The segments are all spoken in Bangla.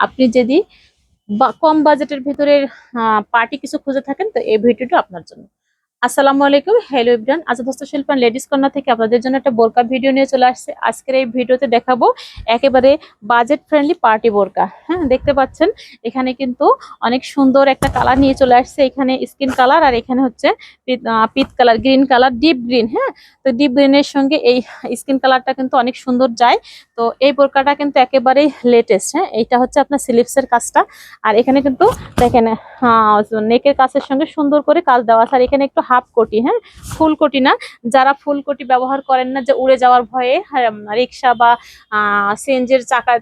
আপনি যদি কম বাজেটের ভিতরে পার্টি কিছু খুঁজে থাকেন তো এই ভিডিওটা আপনার জন্য। আসসালামু আলাইকুম। হ্যালো ইব্রান আজাদ হস্তশিল্প লেডিস কর্নার থেকে আপনাদের জন্য একটা বোরকা ভিডিও নিয়ে চলে আসছে। আজকের এই ভিডিওতে দেখাবো একেবারে বাজেট ফ্রেন্ডলি পার্টি বোরকা। হ্যাঁ দেখতে পাচ্ছেন, এখানে কিন্তু অনেক সুন্দর একটা কালার নিয়ে চলে আসছে। এখানে স্কিন কালার আর এখানে হচ্ছে পিত colour green colour deep green হ্যাঁ? তো ডিপ গ্রিনের সঙ্গে এই স্কিন কালারটা কিন্তু অনেক সুন্দর যায়। তো এই বোরকাটা কিন্তু একেবারেই লেটেস্ট হ্যাঁ? এইটা হচ্ছে আপনার স্লিপসের কাজটা। আর এখানে কিন্তু দেখেন নেকের কাছের সঙ্গে সুন্দর করে কাজ দেওয়া আছে। আর এখানে একটু হাফ কোটি হ্যাঁ? ফুল কোটি না। যারা ফুল কোটি ব্যবহার করেন না যে উড়ে যাওয়ার ভয়ে রিক্সা বা সিএনজির চাকা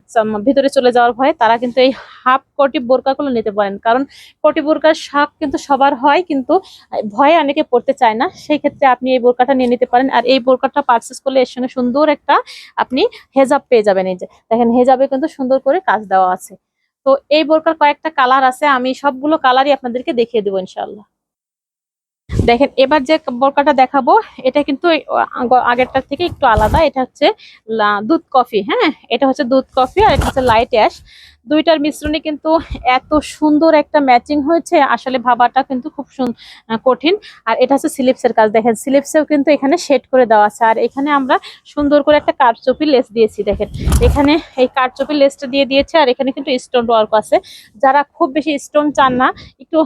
ভিতরে চলে যাওয়ার ভয়ে তারা কিন্তু এই হাফ কোটি বোরকাগুলো নিতে পারেন। কারণ কোটি বোরকার শাক কিন্তু সবার হয়, কিন্তু ভয়ে অনেকে পড়তে চায় না। সেই ক্ষেত্রে আপনি এই বোরকাটা নিয়ে নিতে পারেন। আর এই বোরকাটা পারচেস করলে এর সঙ্গে সুন্দর একটা আপনি হেজাব পেয়ে যাবেন এই যে। দেখেন, হেজাবে কিন্তু সুন্দর করে কাজ দেওয়া আছে। তো এই বোরকার কয়েকটা কালার আছে। আমি সবগুলো কালারই আপনাদেরকে দেখিয়ে দেবো ইনশাল্লাহ দেখেন, এবার যে বোরকাটা দেখাবো, এটা কিন্তু আগেরটার থেকে একটু আলাদা। এটা হচ্ছে দুধ কফি হ্যাঁ? এটা হচ্ছে দুধ কফি আর এটা হচ্ছে লাইট অ্যাশ। দুইটার মিশ্রণে কিন্তু এত সুন্দর একটা ম্যাচিং হয়েছে, আসলে ভাবাটা কিন্তু খুব কঠিন। আর এটা হচ্ছে স্লিপসের কাজ, দেখেন স্লিপসেও কিন্তু এখানে শেড করে দেওয়া আছে। আর এখানে আমরা সুন্দর করে একটা কারচুপি লেস দিয়েছি, দেখেন। এখানে এই কারচুপি লেসটা দিয়ে দিয়েছে, আর এখানে কিন্তু স্টোন ওয়ার্ক আছে। যারা খুব বেশি স্টোন চান না, একটু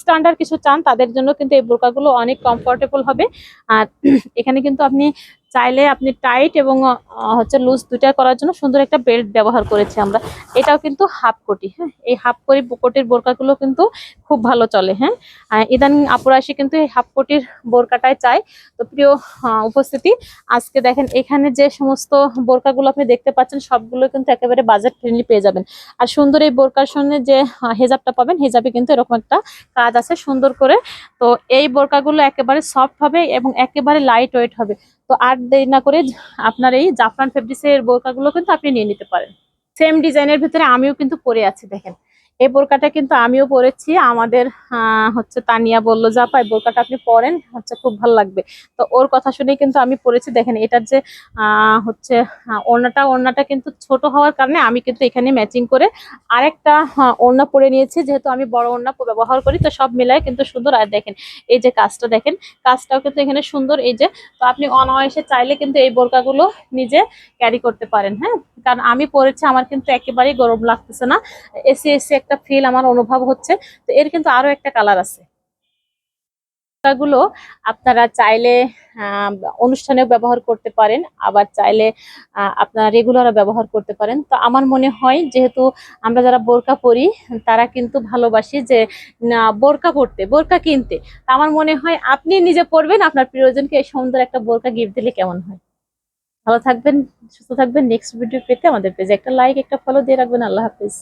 স্ট্যান্ডার্ড কিছু চান, তাদের জন্য কিন্তু এই বোরকাগুলো অনেক কমফোর্টেবল হবে। আর এখানে কিন্তু আপনি চাইলে আপনি টাইট এবং হচ্ছে লুজ দুইটা করার জন্য সুন্দর একটা বেল্ট ব্যবহার করেছি আমরা। এটাও কিন্তু হাফ কোটি হ্যাঁ? এই হাফ কোটি কোটির বোরকাগুলো কিন্তু খুব ভালো চলে হ্যাঁ? ইদানিং আপুরা এসে কিন্তু এই হাফ কোটির বোরকাটাই চাই তো প্রিয় উপস্থিতি, আজকে দেখেন এখানে যে সমস্ত বোরকাগুলো আপনি দেখতে পাচ্ছেন, সবগুলো কিন্তু একেবারে বাজেট ফ্রেন্ডলি পেয়ে যাবেন। আর সুন্দর এই বোরকার সঙ্গে যে হেজাবটা পাবেন, হেজাবে কিন্তু এরকম একটা কাজ আছে সুন্দর করে। তো এই বোরকাগুলো একেবারে সফট হবে এবং একেবারে লাইট ওয়েট হবে। তো আর দেরি না করে আপনার এই জাফরান ফেব্রিক্সের বোরকাগুলো কিন্তু আপনি নিয়ে নিতে পারেন। সেম ডিজাইনের ভিতরে আমিও কিন্তু পরে আছি, দেখেন। এই বোরকাটা কিন্তু আমিও পরেছি। আমাদের হচ্ছে তানিয়া বলল, যা পাই বোরকাটা আপনি পরেন, হচ্ছে খুব ভালো লাগবে। তো ওর কথা শুনেই কিন্তু আমি পরেছি। দেখেন, এটার যে হচ্ছে ওড়নাটা ওড়নাটা কিন্তু ছোট হওয়ার কারণে আমি কিন্তু এখানে ম্যাচিং করে আরেকটা ওড়না পরে নিয়েছি। যেহেতু আমি বড় ওড়না ব্যবহার করি, তো সব মিলায় কিন্তু সুন্দর। আর দেখেন, এই যে কাজটা, দেখেন, কাজটাও কিন্তু এখানে সুন্দর। এই যে, তো আপনি অনায়াসে চাইলে কিন্তু এই বোরকাগুলো নিজে ক্যারি করতে পারেন হ্যাঁ? কারণ আমি পরেছি, আমার কিন্তু একেবারেই গরম লাগতেছে না। এসি এসি একটা ফিল আমার অনুভব হচ্ছে। তো এর কিন্তু আরও একটা কালার আছে। গুলো আপনারা চাইলে অনুষ্ঠানেও ব্যবহার করতে পারেন, আবার চাইলে আপনারা রেগুলারও ব্যবহার করতে পারেন। তো আমার মনে হয় যেহেতু আমরা যারা বোরকা পরি, তারা কিন্তু ভালোবাসি যে বোরকা পরতে, বোরকা কিনতে। আমার মনে হয় আপনি নিজে পরবেন, আপনার প্রিয়জনকে এই সুন্দর একটা বোরকা গিফট দিলে কেমন হয়? ভালো থাকবেন, সুস্থ থাকবেন। নেক্সট ভিডিও পেতে আমাদের পেজে একটা লাইক একটা ফলো দিয়ে রাখবেন। আল্লাহ হাফিজ।